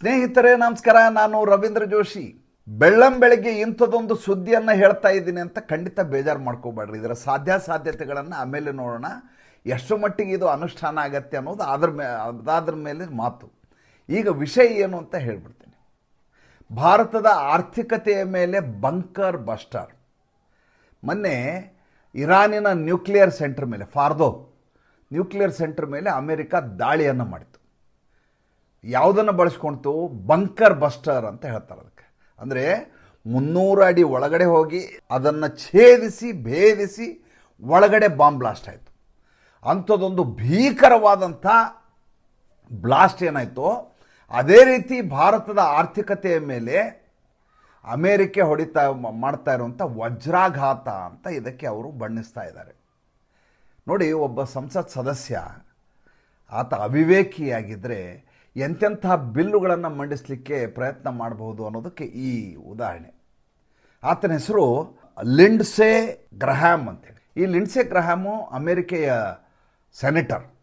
ಸ್ನೇಹಿತರೇ, ನಮಸ್ಕಾರ. ನಾನು ರವೀಂದ್ರ ಜೋಶಿ. ಬೆಳ್ಳಂ ಬೆಳಗ್ಗೆ ಇಂಥದ್ದೊಂದು ಸುದ್ದಿಯನ್ನು ಹೇಳ್ತಾ ಇದ್ದೀನಿ ಅಂತ ಖಂಡಿತ ಬೇಜಾರು ಮಾಡ್ಕೋಬೇಡ್ರಿ. ಇದರ ಸಾಧ್ಯಾಸಾಧ್ಯತೆಗಳನ್ನು ಆಮೇಲೆ ನೋಡೋಣ. ಎಷ್ಟು ಮಟ್ಟಿಗೆ ಇದು ಅನುಷ್ಠಾನ ಆಗತ್ತೆ ಅನ್ನೋದು ಅದ್ರ ಮೇ, ಅದಾದ್ರ ಮೇಲೆ ಮಾತು. ಈಗ ವಿಷಯ ಏನು ಅಂತ ಹೇಳ್ಬಿಡ್ತೀನಿ. ಭಾರತದ ಆರ್ಥಿಕತೆಯ ಮೇಲೆ ಬಂಕರ್ ಬಸ್ಟರ್. ಮೊನ್ನೆ ಇರಾನಿನ ನ್ಯೂಕ್ಲಿಯರ್ ಸೆಂಟರ್ ಮೇಲೆ, ಫಾರ್ದೋ ನ್ಯೂಕ್ಲಿಯರ್ ಸೆಂಟರ್ ಮೇಲೆ ಅಮೆರಿಕ ದಾಳಿಯನ್ನು ಮಾಡಿತು ಯಾವುದನ್ನು ಬಳಸ್ಕೊಳ್ತು ಬಂಕರ್ ಬಸ್ಟರ್ ಅಂತ ಹೇಳ್ತಾರೆ ಅದಕ್ಕೆ. ಅಂದರೆ ಮುನ್ನೂರು ಅಡಿ ಒಳಗಡೆ ಹೋಗಿ ಅದನ್ನು ಛೇದಿಸಿ, ಭೇದಿಸಿ ಒಳಗಡೆ ಬಾಂಬ್ ಬ್ಲಾಸ್ಟ್ ಆಯಿತು. ಅಂಥದ್ದೊಂದು ಭೀಕರವಾದಂಥ ಬ್ಲಾಸ್ಟ್ ಏನಾಯಿತು? ಅದೇ ರೀತಿ ಭಾರತದ ಆರ್ಥಿಕತೆಯ ಮೇಲೆ ಅಮೇರಿಕೆ ಹೊಡಿತಾ ಮಾಡ್ತಾ ಇರುವಂಥ ವಜ್ರಾಘಾತ ಅಂತ ಇದಕ್ಕೆ ಅವರು ಬಣ್ಣಿಸ್ತಾ ಇದ್ದಾರೆ. ನೋಡಿ, ಒಬ್ಬ ಸಂಸತ್ ಸದಸ್ಯ, ಆತ ಅವಿವೇಕಿಯಾಗಿದ್ದರೆ ಎಂತೆಂಥ ಬಿಲ್ಲುಗಳನ್ನು ಮಂಡಿಸಲಿಕ್ಕೆ ಪ್ರಯತ್ನ ಮಾಡಬಹುದು ಅನ್ನೋದಕ್ಕೆ ಈ ಉದಾಹರಣೆ. ಆತನ ಹೆಸರು ಲಿಂಡ್ಸೆ ಗ್ರಹ್ಯಾಮ್ ಅಂತೇಳಿ. ಈ ಲಿಂಡ್ಸೆ ಗ್ರಹ್ಯಾಮು ಅಮೇರಿಕೆಯ ಸೆನೆಟರ್.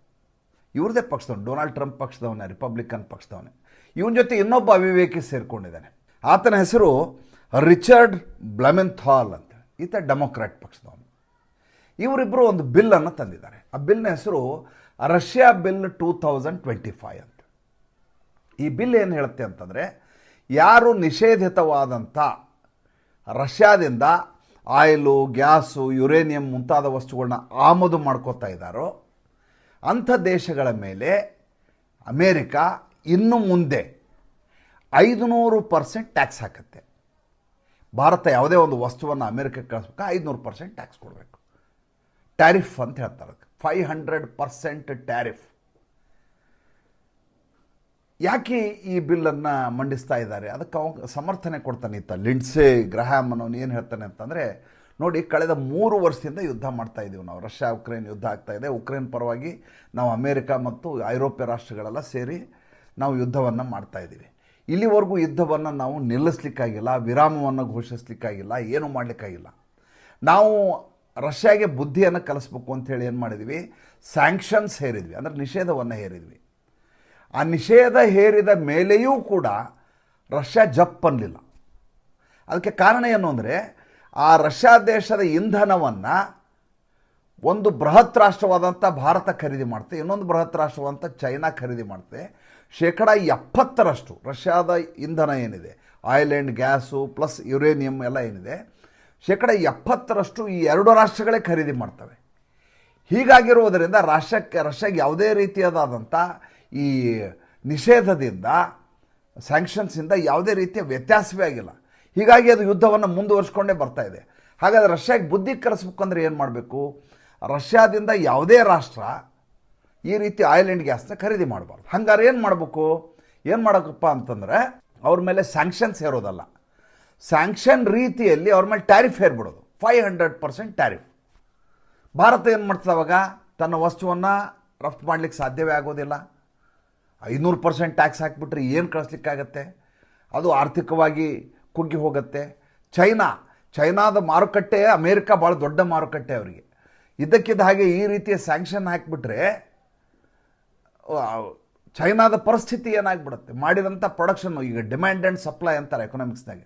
ಇವ್ರದೇ ಪಕ್ಷದವನು, ಡೊನಾಲ್ಡ್ ಟ್ರಂಪ್ ಪಕ್ಷದವನೇ, ರಿಪಬ್ಲಿಕನ್ ಪಕ್ಷದವನೇ. ಇವನ ಜೊತೆ ಇನ್ನೊಬ್ಬ ಅವಿವೇಕಿ ಸೇರಿಕೊಂಡಿದ್ದಾನೆ. ಆತನ ಹೆಸರು ರಿಚರ್ಡ್ ಬ್ಲಮೆಂಥಾಲ್ ಅಂತ ಈತ ಡೆಮೊಕ್ರಾಟ್ ಪಕ್ಷದವನು. ಇವರಿಬ್ಬರು ಒಂದು ಬಿಲ್ಲನ್ನು ತಂದಿದ್ದಾರೆ. ಆ ಬಿಲ್ನ ಹೆಸರು Russia bill two thousand twenty five ಅಂತ. ಈ ಬಿಲ್ ಏನು ಹೇಳುತ್ತೆ ಅಂತಂದರೆ, ಯಾರು ನಿಷೇಧಿತವಾದಂಥ ರಷ್ಯಾದಿಂದ ಆಯಿಲು, ಗ್ಯಾಸು, ಯುರೇನಿಯಂ ಮುಂತಾದ ವಸ್ತುಗಳನ್ನ ಆಮದು ಮಾಡ್ಕೋತಾ ಇದ್ದಾರೋ, ಅಂಥ ದೇಶಗಳ ಮೇಲೆ ಅಮೇರಿಕ ಇನ್ನು ಮುಂದೆ ಐದುನೂರು ಪರ್ಸೆಂಟ್ ಟ್ಯಾಕ್ಸ್ ಹಾಕತ್ತೆ. ಭಾರತ ಯಾವುದೇ ಒಂದು ವಸ್ತುವನ್ನು ಅಮೇರಿಕಕ್ಕೆ ಕಳಿಸ್ಬೇಕು ಐದುನೂರು ಪರ್ಸೆಂಟ್ ಟ್ಯಾಕ್ಸ್ ಕೊಡಬೇಕು. ಟ್ಯಾರಿಫ್ ಅಂತ ಹೇಳ್ತಾರೆ ಫೈವ್ ಹಂಡ್ರೆಡ್ ಪರ್ಸೆಂಟ್ ಟ್ಯಾರಿಫ್. ಯಾಕೆ ಈ ಬಿಲ್ಲನ್ನು ಮಂಡಿಸ್ತಾ ಇದ್ದಾರೆ? ಅದಕ್ಕೆ ಅವ ಸಮರ್ಥನೆ ಕೊಡ್ತಾನೆ ಇತ್ತ. ಲಿಂಡ್ಸೆ, ಗ್ರಹಾಮ್ ಅನ್ನೋನು ಏನು ಹೇಳ್ತಾನೆ ಅಂತಂದರೆ, ನೋಡಿ, ಕಳೆದ ಮೂರು ವರ್ಷದಿಂದ ಯುದ್ಧ ಮಾಡ್ತಾ ಇದ್ದೀವಿ ನಾವು. ರಷ್ಯಾ, ಉಕ್ರೇನ್ ಯುದ್ಧ ಆಗ್ತಾ ಇದೆ. ಉಕ್ರೇನ್ ಪರವಾಗಿ ನಾವು ಅಮೇರಿಕಾ ಮತ್ತು ಐರೋಪ್ಯ ರಾಷ್ಟ್ರಗಳೆಲ್ಲ ಸೇರಿ ನಾವು ಯುದ್ಧವನ್ನು ಮಾಡ್ತಾ ಇದ್ದೀವಿ ಇಲ್ಲಿವರೆಗೂ ಯುದ್ಧವನ್ನು ನಾವು ನಿಲ್ಲಿಸ್ಲಿಕ್ಕಾಗಿಲ್ಲ, ವಿರಾಮವನ್ನು ಘೋಷಿಸ್ಲಿಕ್ಕಾಗಿಲ್ಲ, ಏನೂ ಮಾಡಲಿಕ್ಕಾಗಿಲ್ಲ. ನಾವು ರಷ್ಯಾಗೆ ಬುದ್ಧಿಯನ್ನು ಕಲಿಸ್ಬೇಕು ಅಂತೇಳಿ ಏನು ಮಾಡಿದ್ವಿ? ಸ್ಯಾಂಕ್ಷನ್ಸ್ ಹೇರಿದ್ವಿ ಅಂದರೆ ನಿಷೇಧವನ್ನು ಹೇರಿದ್ವಿ. ಆ ನಿಷೇಧ ಹೇರಿದ ಮೇಲೆಯೂ ಕೂಡ ರಷ್ಯಾ ಜಪ್ ಅನ್ನಲಿಲ್ಲ ಅದಕ್ಕೆ ಕಾರಣ ಏನು ಅಂದರೆ, ಆ ರಷ್ಯಾ ದೇಶದ ಇಂಧನವನ್ನು ಒಂದು ಬೃಹತ್ ರಾಷ್ಟ್ರವಾದಂಥ ಭಾರತ ಖರೀದಿ ಮಾಡ್ತೆ, ಇನ್ನೊಂದು ಬೃಹತ್ ರಾಷ್ಟ್ರವಾದಂಥ ಚೈನಾ ಖರೀದಿ ಮಾಡ್ತೆ. ಶೇಕಡ ಎಪ್ಪತ್ತರಷ್ಟು ರಷ್ಯಾದ ಇಂಧನ ಏನಿದೆ oil and gas plus uranium ಎಲ್ಲ ಏನಿದೆ, ಶೇಕಡ ಎಪ್ಪತ್ತರಷ್ಟು ಈ ಎರಡು ರಾಷ್ಟ್ರಗಳೇ ಖರೀದಿ ಮಾಡ್ತವೆ. ಹೀಗಾಗಿರುವುದರಿಂದ ರಾಷ್ಟ್ರಕ್ಕೆ, ರಷ್ಯಾಗೆ ಯಾವುದೇ ರೀತಿಯಾದಂಥ ಈ ನಿಷೇಧದಿಂದ ಸ್ಯಾಂಕ್ಷನ್ಸಿಂದ ಯಾವುದೇ ರೀತಿಯ ವ್ಯತ್ಯಾಸವೇ ಆಗಿಲ್ಲ. ಹೀಗಾಗಿ ಅದು ಯುದ್ಧವನ್ನು ಮುಂದುವರಿಸ್ಕೊಂಡೇ ಬರ್ತಾ ಇದೆ. ಹಾಗಾದರೆ ರಷ್ಯಾಗೆ ಬುದ್ಧಿ ಕರೆಸ್ಬೇಕಂದ್ರೆ ಏನು ಮಾಡಬೇಕು? ರಷ್ಯಾದಿಂದ ಯಾವುದೇ ರಾಷ್ಟ್ರ ಈ ರೀತಿ ಆಯಿಲ್ ಆ್ಯಂಡ್ ಗ್ಯಾಸ್ನ ಖರೀದಿ ಮಾಡಬಾರ್ದು. ಹಂಗಾರೆ ಏನು ಮಾಡಬೇಕು? ಏನು ಮಾಡೋಕ್ಕಪ್ಪ ಅಂತಂದರೆ, ಅವ್ರ ಮೇಲೆ ಸ್ಯಾಂಕ್ಷನ್ಸ್ ಹೇರೋದಲ್ಲ. ಸ್ಯಾಂಕ್ಷನ್ ರೀತಿಯಲ್ಲಿ ಅವ್ರ ಮೇಲೆ ಟ್ಯಾರಿಫ್ ಹೇರ್ಬಿಡೋದು. Five hundred percent tariff Bharat ಏನು ಮಾಡ್ತದೆ ಅವಾಗ? ತನ್ನ ವಸ್ತುವನ್ನು ರಫ್ತು ಮಾಡಲಿಕ್ಕೆ ಸಾಧ್ಯವೇ ಆಗೋದಿಲ್ಲ. ಐನೂರು ಪರ್ಸೆಂಟ್ ಟ್ಯಾಕ್ಸ್ ಹಾಕಿಬಿಟ್ರೆ ಏನು ಕಳಿಸ್ಲಿಕ್ಕಾಗತ್ತೆ? ಅದು ಆರ್ಥಿಕವಾಗಿ ಕುಗ್ಗಿ ಹೋಗುತ್ತೆ. ಚೈನಾ, ಚೈನಾದ ಮಾರುಕಟ್ಟೆ ಅಮೇರಿಕ ಭಾಳ ದೊಡ್ಡ ಮಾರುಕಟ್ಟೆ ಅವರಿಗೆ. ಇದಕ್ಕಿದ್ದ ಹಾಗೆ ಈ ರೀತಿಯ ಸ್ಯಾಂಕ್ಷನ್ ಹಾಕಿಬಿಟ್ರೆ ಚೈನಾದ ಪರಿಸ್ಥಿತಿ ಏನಾಗ್ಬಿಡುತ್ತೆ? ಮಾಡಿದಂಥ ಪ್ರೊಡಕ್ಷನ್ನು ಈಗ ಡಿಮ್ಯಾಂಡ್ ಆ್ಯಂಡ್ ಸಪ್ಲೈ ಅಂತಾರೆ ಎಕನಾಮಿಕ್ಸ್ನಾಗ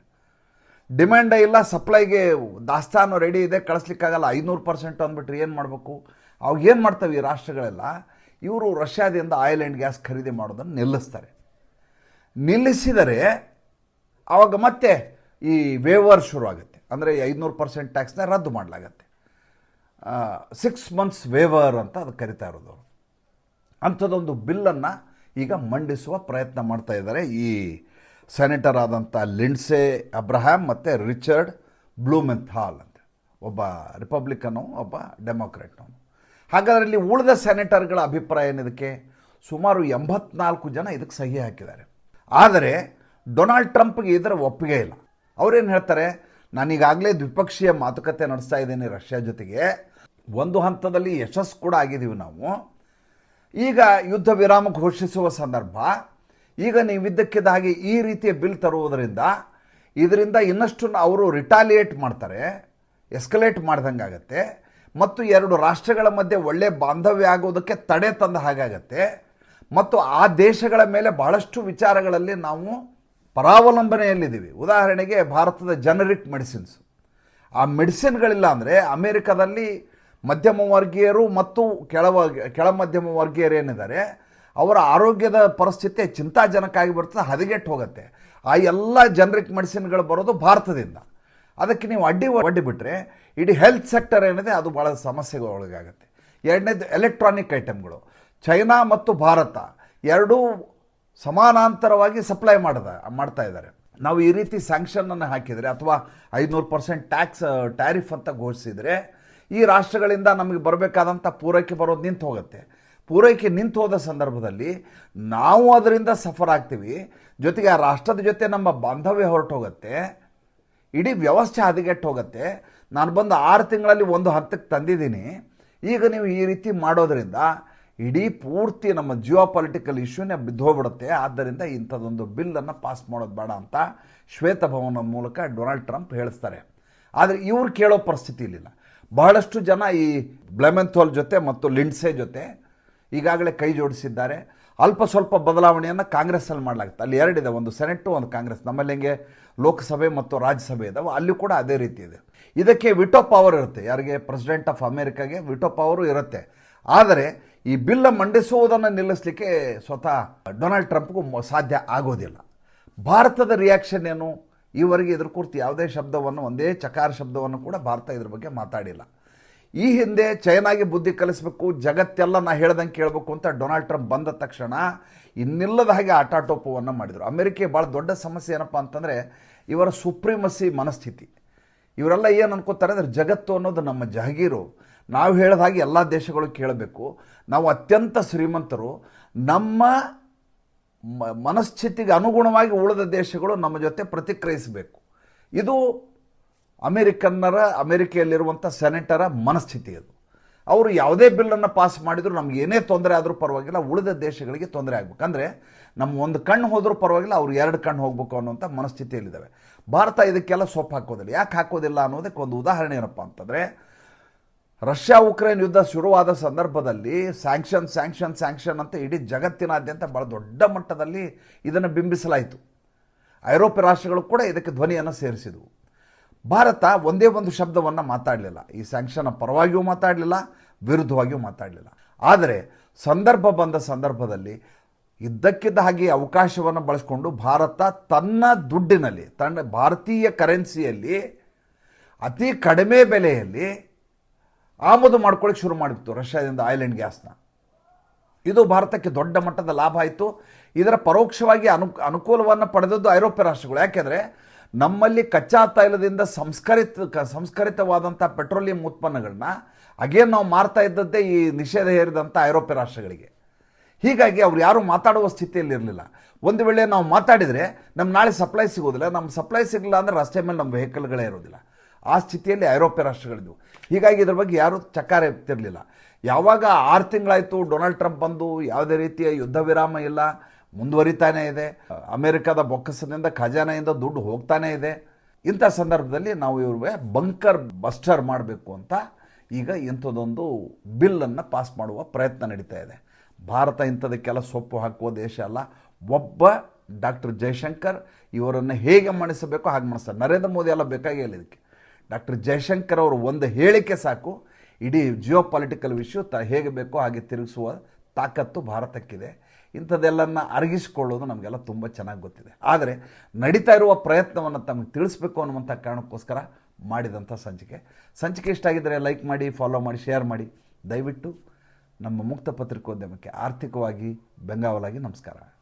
ಡಿಮ್ಯಾಂಡೇ ಇಲ್ಲ ಸಪ್ಲೈಗೆ ದಾಸ್ತಾನು ರೆಡಿ ಇದೆ, ಕಳಿಸ್ಲಿಕ್ಕಾಗಲ್ಲ. ಐನೂರು ಪರ್ಸೆಂಟ್ ಅಂದ್ಬಿಟ್ರೆ ಏನು ಮಾಡಬೇಕು? ಅವಾಗ ಏನು ಮಾಡ್ತವೆ ಈ ರಾಷ್ಟ್ರಗಳೆಲ್ಲ? ಇವರು ರಷ್ಯಾದಿಂದ ಆಯಿಲ್ ಆ್ಯಂಡ್ ಗ್ಯಾಸ್ ಖರೀದಿ ಮಾಡೋದನ್ನು ನಿಲ್ಲಿಸ್ತಾರೆ. ನಿಲ್ಲಿಸಿದರೆ ಆವಾಗ ಮತ್ತೆ ಈ ವೇವರ್ ಶುರು ಆಗುತ್ತೆ. ಅಂದರೆ ಐದುನೂರು ಪರ್ಸೆಂಟ್ ಟ್ಯಾಕ್ಸ್ನ ರದ್ದು ಮಾಡಲಾಗತ್ತೆ. ಸಿಕ್ಸ್ ಮಂತ್ಸ್ ವೇವರ್ ಅಂತ ಅದು ಕರಿತಾ ಇರೋದು ಅವರು. ಅಂಥದ್ದೊಂದು ಬಿಲ್ಲನ್ನು ಈಗ ಮಂಡಿಸುವ ಪ್ರಯತ್ನ ಮಾಡ್ತಾ ಇದ್ದಾರೆ. ಈ ಸೆನೆಟರ್ ಆದಂಥ ಲಿಂಡ್ಸೆ ಅಬ್ರಹಾಮ್ ಮತ್ತು ರಿಚರ್ಡ್ ಬ್ಲೂಮೆಂಥಾಲ್ ಅಂತ. ಒಬ್ಬ ರಿಪಬ್ಲಿಕನು ಒಬ್ಬ ಡೆಮೊಕ್ರೆಟ್ನವನು ಹಾಗಾದರೆ ಇಲ್ಲಿ ಉಳಿದ ಸೆನೆಟರ್ಗಳ ಅಭಿಪ್ರಾಯ ಏನಿದಕ್ಕೆ? ಸುಮಾರು ಎಂಬತ್ನಾಲ್ಕು ಜನ ಇದಕ್ಕೆ ಸಹಿ ಹಾಕಿದ್ದಾರೆ. ಆದರೆ ಡೊನಾಲ್ಡ್ ಟ್ರಂಪ್ಗೆ ಇದರ ಒಪ್ಪಿಗೆ ಇಲ್ಲ. ಅವರೇನು ಹೇಳ್ತಾರೆ? ನಾನೀಗಾಗಲೇ ದ್ವಿಪಕ್ಷೀಯ ಮಾತುಕತೆ ನಡೆಸ್ತಾ ಇದ್ದೀನಿ ರಷ್ಯಾ ಜೊತೆಗೆ. ಒಂದು ಹಂತದಲ್ಲಿ ಯಶಸ್ಸು ಕೂಡ ಆಗಿದ್ದೀವಿ ನಾವು. ಈಗ ಯುದ್ಧ ವಿರಾಮ ಘೋಷಿಸುವ ಸಂದರ್ಭ. ಈಗ ನೀವಿದ್ದಕ್ಕಿದ್ದ ಹಾಗೆ ಈ ರೀತಿಯ ಬಿಲ್ ತರುವುದರಿಂದ ಇದರಿಂದ ಇನ್ನಷ್ಟು ಅವರು ರಿಟಾಲಿಯೇಟ್ ಮಾಡ್ತಾರೆ, ಎಸ್ಕಲೇಟ್ ಮಾಡ್ದಂಗೆ ಆಗತ್ತೆ ಮತ್ತು ಎರಡು ರಾಷ್ಟ್ರಗಳ ಮಧ್ಯೆ ಒಳ್ಳೆ ಬಾಂಧವ್ಯ ಆಗೋದಕ್ಕೆ ತಡೆ ತಂದ ಹಾಗಾಗತ್ತೆ. ಮತ್ತು ಆ ದೇಶಗಳ ಮೇಲೆ ಬಹಳಷ್ಟು ವಿಚಾರಗಳಲ್ಲಿ ನಾವು ಪರಾವಲಂಬನೆಯಲ್ಲಿದ್ದೀವಿ. ಉದಾಹರಣೆಗೆ ಭಾರತದ ಜನರಿಕ್ ಮೆಡಿಸಿನ್ಸ್ ಆ ಮೆಡಿಸಿನ್ಗಳಿಲ್ಲ ಅಂದರೆ ಅಮೇರಿಕಾದಲ್ಲಿ ಮಧ್ಯಮ ವರ್ಗೀಯರು ಮತ್ತು ಕೆಳವ, ಕೆಳ ಮಧ್ಯಮ ವರ್ಗೀಯರು ಏನಿದ್ದಾರೆ, ಅವರ ಆರೋಗ್ಯದ ಪರಿಸ್ಥಿತಿ ಚಿಂತಾಜನಕ ಆಗಿ ಬರ್ತದೆ, ಹದಗೆಟ್ಟು ಹೋಗುತ್ತೆ. ಆ ಎಲ್ಲ ಜನರಿಕ್ ಮೆಡಿಸಿನ್ಗಳು ಬರೋದು ಭಾರತದಿಂದ. ಅದಕ್ಕೆ ನೀವು ಅಡ್ಡಿ ಅಡ್ಡಿ ಬಿಟ್ಟರೆ ಇಡೀ ಹೆಲ್ತ್ ಸೆಕ್ಟರ್ ಏನಿದೆ ಅದು ಭಾಳ ಸಮಸ್ಯೆಗೆ ಒಳಗಾಗುತ್ತೆ. ಎರಡನೇದು ಎಲೆಕ್ಟ್ರಾನಿಕ್ ಐಟಮ್ಗಳು ಚೈನಾ ಮತ್ತು ಭಾರತ ಎರಡೂ ಸಮಾನಾಂತರವಾಗಿ ಸಪ್ಲೈ ಮಾಡಿದ, ಮಾಡ್ತಾ ಇದ್ದಾರೆ. ನಾವು ಈ ರೀತಿ ಸ್ಯಾಂಕ್ಷನನ್ನು ಹಾಕಿದರೆ ಅಥವಾ ಐದುನೂರು ಪರ್ಸೆಂಟ್ ಟ್ಯಾಕ್ಸ್ ಟ್ಯಾರಿಫ್ ಅಂತ ಘೋಷಿಸಿದರೆ ಈ ರಾಷ್ಟ್ರಗಳಿಂದ ನಮಗೆ ಬರಬೇಕಾದಂಥ ಪೂರೈಕೆ ಬರೋದು ನಿಂತು ಹೋಗುತ್ತೆ. ಪೂರೈಕೆ ನಿಂತು ಹೋದ ಸಂದರ್ಭದಲ್ಲಿ ನಾವು ಅದರಿಂದ ಸಫರ್ ಆಗ್ತೀವಿ. ಜೊತೆಗೆ ಆ ರಾಷ್ಟ್ರದ ಜೊತೆ ನಮ್ಮ ಬಾಂಧವ್ಯ ಹೊರಟು ಹೋಗುತ್ತೆ ಇಡೀ ವ್ಯವಸ್ಥೆ ಹದಗೆಟ್ಟು ಹೋಗುತ್ತೆ. ನಾನು ಬಂದು ಆರು ತಿಂಗಳಲ್ಲಿ ಒಂದು ಹಂತಕ್ಕೆ ತಂದಿದ್ದೀನಿ. ಈಗ ನೀವು ಈ ರೀತಿ ಮಾಡೋದರಿಂದ ಇಡೀ ಪೂರ್ತಿ ನಮ್ಮ ಜಿಯೋ ಪೊಲಿಟಿಕಲ್ ಇಶ್ಯೂನೇ ಬಿದ್ದೋಗ್ಬಿಡುತ್ತೆ ಆದ್ದರಿಂದ ಇಂಥದ್ದೊಂದು ಬಿಲ್ಲನ್ನು ಪಾಸ್ ಮಾಡೋದು ಬೇಡ ಅಂತ ಶ್ವೇತಭವನ ಮೂಲಕ ಡೊನಾಲ್ಡ್ ಟ್ರಂಪ್ ಹೇಳಿಸ್ತಾರೆ. ಆದರೆ ಇವ್ರು ಕೇಳೋ ಪರಿಸ್ಥಿತಿ ಇಲ್ಲಿಲ್ಲ. ಬಹಳಷ್ಟು ಜನ ಈ ಬ್ಲೆಮೆಂಥೋಲ್ ಜೊತೆ ಮತ್ತು ಲಿಂಡ್ಸೆ ಜೊತೆ ಈಗಾಗಲೇ ಕೈ ಜೋಡಿಸಿದ್ದಾರೆ. ಅಲ್ಪ ಸ್ವಲ್ಪ ಬದಲಾವಣೆಯನ್ನು ಕಾಂಗ್ರೆಸ್ಸಲ್ಲಿ ಮಾಡಲಾಗುತ್ತೆ. ಅಲ್ಲಿ ಎರಡಿದೆ, ಒಂದು ಸೆನೆಟ್ಟು ಒಂದು ಕಾಂಗ್ರೆಸ್. ನಮ್ಮಲ್ಲಿ ಹೆಂಗೆ ಲೋಕಸಭೆ ಮತ್ತು ರಾಜ್ಯಸಭೆ ಇದಾವೆ. ಅಲ್ಲಿ ಕೂಡ ಅದೇ ರೀತಿ ಇದೆ. ಇದಕ್ಕೆ ವಿಟೋ ಪವರ್ ಇರುತ್ತೆ. ಯಾರಿಗೆ? ಪ್ರೆಸಿಡೆಂಟ್ ಆಫ್ ಅಮೇರಿಕಾಗೆ ವಿಟೋ ಪವರು ಇರುತ್ತೆ. ಆದರೆ ಈ ಬಿಲ್ಲ ಮಂಡಿಸುವುದನ್ನು ನಿಲ್ಲಿಸಲಿಕ್ಕೆ ಸ್ವತಃ ಡೊನಾಲ್ಡ್ ಟ್ರಂಪ್ಗೂ ಸಾಧ್ಯ ಆಗೋದಿಲ್ಲ. ಭಾರತದ ರಿಯಾಕ್ಷನ್ ಏನು? ಈವರೆಗೆ ಇದ್ರ ಕುರಿತು ಯಾವುದೇ ಶಬ್ದವನ್ನು, ಒಂದೇ ಚಕಾರ ಶಬ್ದವನ್ನು ಕೂಡ ಭಾರತ ಇದ್ರ ಬಗ್ಗೆ ಮಾತಾಡಿಲ್ಲ. ಈ ಹಿಂದೆ ಚೈನಾಗೆ ಬುದ್ಧಿ ಕಲಿಸಬೇಕು, ಜಗತ್ತೆಲ್ಲ ನಾ ಹೇಳ್ದಂಗೆ ಕೇಳಬೇಕು ಅಂತ ಡೊನಾಲ್ಡ್ ಟ್ರಂಪ್ ಬಂದ ತಕ್ಷಣ ಇನ್ನಿಲ್ಲದ ಹಾಗೆ ಆಟಾಟೋಪವನ್ನು ಮಾಡಿದರು. ಅಮೆರಿಕೆ ಭಾಳ ದೊಡ್ಡ ಸಮಸ್ಯೆ ಏನಪ್ಪ ಅಂತಂದರೆ ಇವರ ಸುಪ್ರೀಮಸಿ ಮನಸ್ಥಿತಿ. ಇವರೆಲ್ಲ ಏನು ಅನ್ಕೋತಾರೆ ಅಂದರೆ ಜಗತ್ತು ಅನ್ನೋದು ನಮ್ಮ ಜಹಗೀರು. ನಾವು ಹೇಳಿದ ಹಾಗೆ ಎಲ್ಲ ದೇಶಗಳು ಕೇಳಬೇಕು. ನಾವು ಅತ್ಯಂತ ಶ್ರೀಮಂತರು. ನಮ್ಮ ಮನಸ್ಥಿತಿಗೆ ಅನುಗುಣವಾಗಿ ಉಳಿದ ದೇಶಗಳು ನಮ್ಮ ಜೊತೆ ಪ್ರತಿಕ್ರಿಯಿಸಬೇಕು. ಇದು ಅಮೇರಿಕನ್ನರ, ಅಮೆರಿಕೆಯಲ್ಲಿರುವಂಥ ಸೆನೆಟರ ಮನಸ್ಥಿತಿ ಅದು. ಅವರು ಯಾವುದೇ ಬಿಲ್ಲನ್ನು ಪಾಸ್ ಮಾಡಿದರೂ ನಮ್ಗೆ ಏನೇ ತೊಂದರೆ ಆದರೂ ಪರವಾಗಿಲ್ಲ, ಉಳಿದ ದೇಶಗಳಿಗೆ ತೊಂದರೆ ಆಗಬೇಕು. ಅಂದರೆ ನಮ್ಮ ಒಂದು ಕಣ್ಣು ಹೋದರೂ ಪರವಾಗಿಲ್ಲ, ಅವ್ರು ಎರಡು ಕಣ್ಣು ಹೋಗ್ಬೇಕು ಅನ್ನೋಂಥ ಮನಸ್ಥಿತಿಯಲ್ಲಿದ್ದಾವೆ. ಭಾರತ ಇದಕ್ಕೆಲ್ಲ ಸೊಪ್ಪು ಹಾಕೋದಿಲ್ಲ. ಯಾಕೆ ಹಾಕೋದಿಲ್ಲ ಅನ್ನೋದಕ್ಕೆ ಒಂದು ಉದಾಹರಣೆ ಏನಪ್ಪ ಅಂತಂದರೆ ರಷ್ಯಾ ಉಕ್ರೇನ್ ಯುದ್ಧ ಶುರುವಾದ ಸಂದರ್ಭದಲ್ಲಿ ಸ್ಯಾಂಕ್ಷನ್ ಸ್ಯಾಂಕ್ಷನ್ ಸ್ಯಾಂಕ್ಷನ್ ಅಂತ ಇಡೀ ಜಗತ್ತಿನಾದ್ಯಂತ ಭಾಳ ದೊಡ್ಡ ಮಟ್ಟದಲ್ಲಿ ಇದನ್ನು ಬಿಂಬಿಸಲಾಯಿತು. ಐರೋಪ್ಯ ರಾಷ್ಟ್ರಗಳು ಕೂಡ ಇದಕ್ಕೆ ಧ್ವನಿಯನ್ನು ಸೇರಿಸಿದವು. ಭಾರತ ಒಂದೇ ಒಂದು ಶಬ್ದವನ್ನು ಮಾತಾಡಲಿಲ್ಲ. ಈ ಸ್ಯಾಂಕ್ಷನ್ನ ಪರವಾಗಿಯೂ ಮಾತಾಡಲಿಲ್ಲ, ವಿರುದ್ಧವಾಗಿಯೂ ಮಾತಾಡಲಿಲ್ಲ. ಆದರೆ ಸಂದರ್ಭ ಬಂದ ಸಂದರ್ಭದಲ್ಲಿ ಇದ್ದಕ್ಕಿದ್ದ ಹಾಗೆ ಅವಕಾಶವನ್ನು ಬಳಸಿಕೊಂಡು ಭಾರತ ತನ್ನ ದುಡ್ಡಿನಲ್ಲಿ, ತನ್ನ ಭಾರತೀಯ ಕರೆನ್ಸಿಯಲ್ಲಿ ಅತಿ ಕಡಿಮೆ ಬೆಲೆಯಲ್ಲಿ ಆಮದು ಮಾಡ್ಕೊಳ್ಳಿಕ್ಕೆ ಶುರು ಮಾಡಿಬಿಟ್ಟು ರಷ್ಯಾದಿಂದ ಐಲ್ಯಾಂಡ್ ಗ್ಯಾಸ್ನ ಇದು ಭಾರತಕ್ಕೆ ದೊಡ್ಡ ಮಟ್ಟದ ಲಾಭ ಆಯಿತು. ಇದರ ಪರೋಕ್ಷವಾಗಿ ಅನು, ಅನುಕೂಲವನ್ನು ಪಡೆದದ್ದು ಐರೋಪ್ಯ ರಾಷ್ಟ್ರಗಳು. ಯಾಕೆಂದರೆ ನಮ್ಮಲ್ಲಿ ಕಚ್ಚಾ ತೈಲದಿಂದ ಸಂಸ್ಕರಿತ ಸಂಸ್ಕರಿತವಾದಂಥ ಪೆಟ್ರೋಲಿಯಂ ಉತ್ಪನ್ನಗಳನ್ನ ಅಗೇನ್ ನಾವು ಮಾರ್ತಾ ಇದ್ದದ್ದೇ ಈ ನಿಷೇಧ ಹೇರಿದಂಥ ಐರೋಪ್ಯ ರಾಷ್ಟ್ರಗಳಿಗೆ. ಹೀಗಾಗಿ ಅವ್ರು ಯಾರೂ ಮಾತಾಡುವ ಸ್ಥಿತಿಯಲ್ಲಿ ಇರಲಿಲ್ಲ. ಒಂದು ವೇಳೆ ನಾವು ಮಾತಾಡಿದರೆ ನಮ್ಮ ನಾಳೆ ಸಪ್ಲೈ ಸಿಗೋದಿಲ್ಲ ನಮ್ಮ ಸಪ್ಲೈ ಸಿಗಲಿಲ್ಲ ಅಂದರೆ ರಸ್ತೆ ಮೇಲೆ ನಮ್ಮ ವೆಹಿಕಲ್ಗಳೇ ಇರೋದಿಲ್ಲ. ಆ ಸ್ಥಿತಿಯಲ್ಲಿ ಐರೋಪ್ಯ ರಾಷ್ಟ್ರಗಳಿದ್ವು. ಹೀಗಾಗಿ ಇದ್ರ ಬಗ್ಗೆ ಯಾರೂ ಚಕಾರ ಎತ್ತಿರಲಿಲ್ಲ. ಯಾವಾಗ ಆರು ತಿಂಗಳಾಯಿತು ಡೊನಾಲ್ಡ್ ಟ್ರಂಪ್ ಬಂದು ಯಾವುದೇ ರೀತಿಯ ಯುದ್ಧ ವಿರಾಮ ಇಲ್ಲ ಮುಂದುವರಿತಾನೇ ಇದೆ. ಅಮೆರಿಕದ ಬೊಕ್ಕಸದಿಂದ ಖಜಾನೆಯಿಂದ ದುಡ್ಡು ಹೋಗ್ತಾನೇ ಇದೆ. ಇಂಥ ಸಂದರ್ಭದಲ್ಲಿ ನಾವು ಇವ್ರಿಗೆ ಬಂಕರ್ ಬಸ್ಟರ್ ಮಾಡಬೇಕು ಅಂತ ಈಗ ಇಂಥದ್ದೊಂದು ಬಿಲ್ಲನ್ನು ಪಾಸ್ ಮಾಡುವ ಪ್ರಯತ್ನ ನಡೀತಾ ಇದೆ. ಭಾರತ ಇಂಥದಕ್ಕೆಲ್ಲ ಸೊಪ್ಪು ಹಾಕುವ ದೇಶ ಅಲ್ಲ. ಒಬ್ಬ ಡಾಕ್ಟರ್ ಜಯಶಂಕರ್ ಇವರನ್ನು ಹೇಗೆ ಮಣಿಸಬೇಕು, ಹಾಗೆ ಮಾಡಿಸ್ತಾರೆ ನರೇಂದ್ರ ಮೋದಿ ಎಲ್ಲ ಬೇಕಾಗಿ ಇದಕ್ಕೆ ಡಾಕ್ಟರ್ ಜಯಶಂಕರ್ ಅವರು ಒಂದು ಹೇಳಿಕೆ ಸಾಕು. ಇಡೀ ಜಿಯೋ ಪೊಲಿಟಿಕಲ್ ವಿಷಯ ತ ಹೇಗೆ ಬೇಕೋ ಹಾಗೆ ತಿರುಗಿಸುವ ತಾಕತ್ತು ಭಾರತಕ್ಕಿದೆ. ಇಂಥದ್ದೆಲ್ಲನ್ನ ಅರಗಿಸಿಕೊಳ್ಳೋದು ನಮಗೆಲ್ಲ ತುಂಬ ಚೆನ್ನಾಗಿ ಗೊತ್ತಿದೆ. ಆದರೆ ನಡೀತಾ ಇರುವ ಪ್ರಯತ್ನವನ್ನು ತಮಗೆ ತಿಳಿಸ್ಬೇಕು ಅನ್ನುವಂಥ ಕಾರಣಕ್ಕೋಸ್ಕರ ಮಾಡಿದಂಥ ಸಂಚಿಕೆ. ಸಂಚಿಕೆ ಇಷ್ಟ ಆಗಿದ್ದರೆ ಲೈಕ್ ಮಾಡಿ ಫಾಲೋ ಮಾಡಿ ಶೇರ್ ಮಾಡಿ. ದಯವಿಟ್ಟು ನಮ್ಮ ಮುಕ್ತ ಪತ್ರಿಕೋದ್ಯಮಕ್ಕೆ ಆರ್ಥಿಕವಾಗಿ ಬೆಂಗಾವಲಾಗಿ ನಮಸ್ಕಾರ.